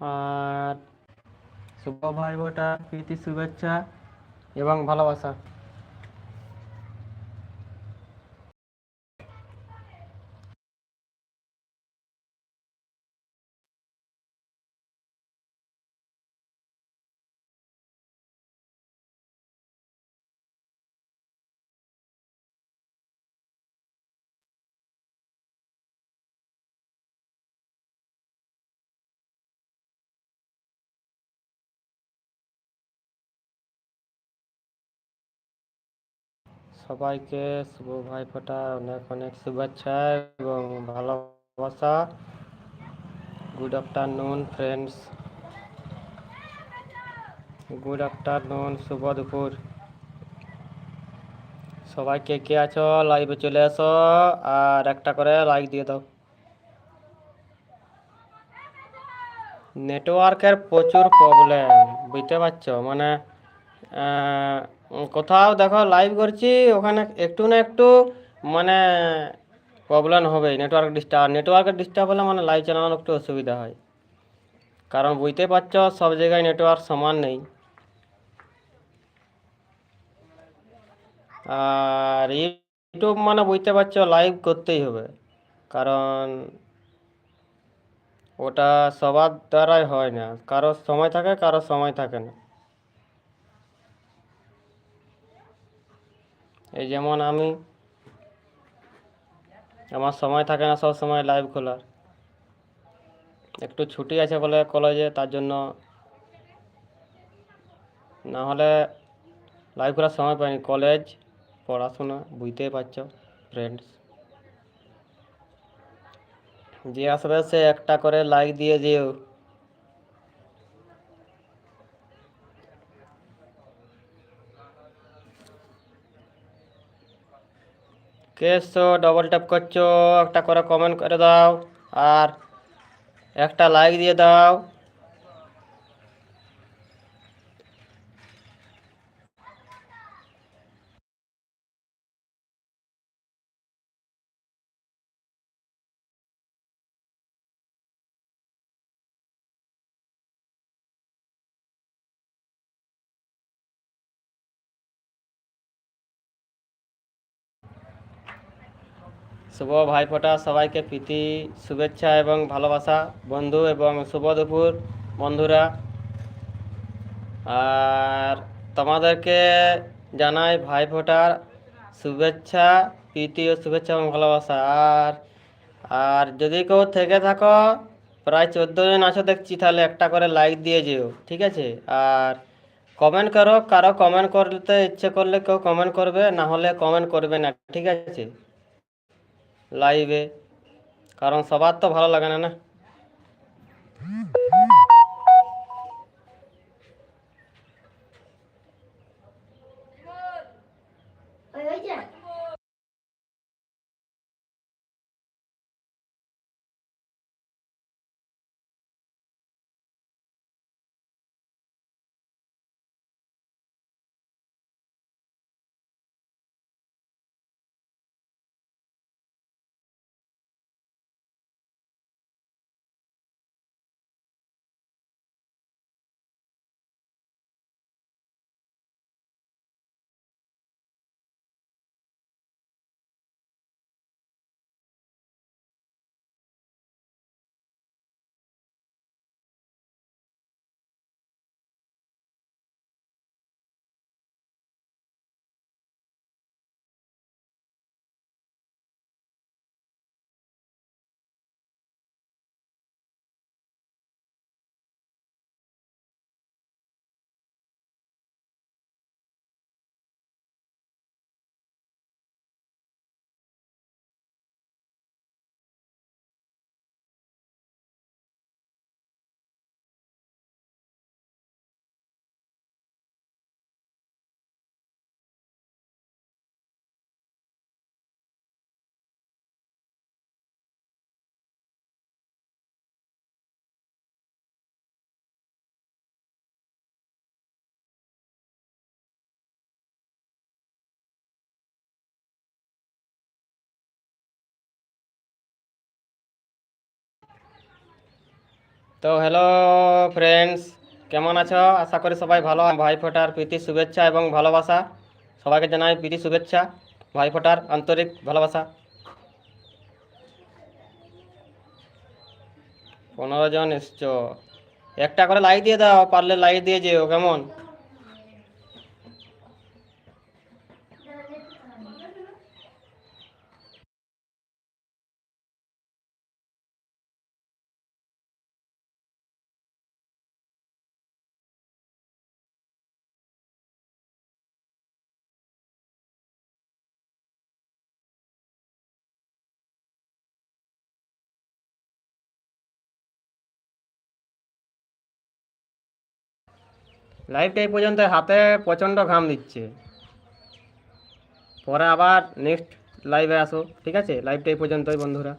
আর শুভ ভাই বোটা প্রীতি শুভেচ্ছা এবং ভালোবাসা। সবাইকে শুভ ভাই ফোটা, অনেক অনেক শুভেচ্ছা এবং ভালোবাসা। Good afternoon friends good afternoon শুভ দুপুর। সবাই কে কে আছো? লাইভে চলে এসো আর একটা করে লাইক দিয়ে দাও। নেটওয়ার্কের প্রচুর প্রবলেম বুঝতে পারছ? মানে কোথাও দেখো লাইভ করছি, ওখানে একটু না একটু মানে প্রবলেম হবেই নেটওয়ার্ক ডিস্টার্ব নেটওয়ার্কের ডিস্টার্ব হলে মানে লাইভ চালানো একটু অসুবিধা হয়। কারণ বুঝতে পারছ, সব জায়গায় নেটওয়ার্ক সমান নেই। আর ইউটিউব মানে বুঝতে পারছ লাইভ করতেই হবে। কারণ ওটা সবার দ্বারাই হয় না, কারোর সময় থাকে, কারোর সময় থাকে না। এই যেমন আমি, আমার সময় থাকে না সব সময় লাইভ খোলার। একটু ছুটি আছে বলে কলেজে তার জন্য না হলে লাইভ খোলার সময় পাইনি। কলেজ পড়াশোনা, বুঝতেই পারছ ফ্রেন্ডস যে আসবে সে একটা করে লাইক দিয়ে যেও। কে ডবল ট্যাপ করছ একটা করে কমেন্ট করে দাও আর একটা লাইক দিয়ে দাও। শুভ ভাইফোঁটা সবাইকে প্রীতি, শুভেচ্ছা এবং ভালোবাসা। বন্ধু এবং শুভ দুপুর, বন্ধুরা। আর তোমাদেরকে জানাই ভাইফোঁটার শুভেচ্ছা, প্রীতি ও শুভেচ্ছা এবং ভালোবাসা। আর আর যদি কেউ থেকে থাকো, প্রায় চোদ্দ জন আছো দেখছি, তাহলে একটা করে লাইক দিয়ে যেও, ঠিক আছে? আর কমেন্ট করো, কারও কমেন্ট করতে ইচ্ছে করলে কেউ কমেন্ট করবে, না হলে কমেন্ট করবে না, ঠিক আছে? লাইভে কারণ সবার তো ভালো লাগে না না? তো হ্যালো ফ্রেন্ডস কেমন আছো? আশা করি সবাই ভালো ভাই ফোটার প্রীতি, শুভেচ্ছা এবং ভালোবাসা। সবাইকে জানাই প্রীতি, শুভেচ্ছা, ভাই ফোটার আন্তরিক ভালোবাসা। পনেরো জন এসছো। একটা করে লাইক দিয়ে দাও, পারলে লাইক দিয়ে যেও, কেমন? লাইভটা এই পর্যন্ত হাতে প্রচণ্ড ঘাম দিচ্ছে। পরে আবার নেক্সট লাইভে আসো, ঠিক আছে? লাইভটা এই পর্যন্তই, বন্ধুরা।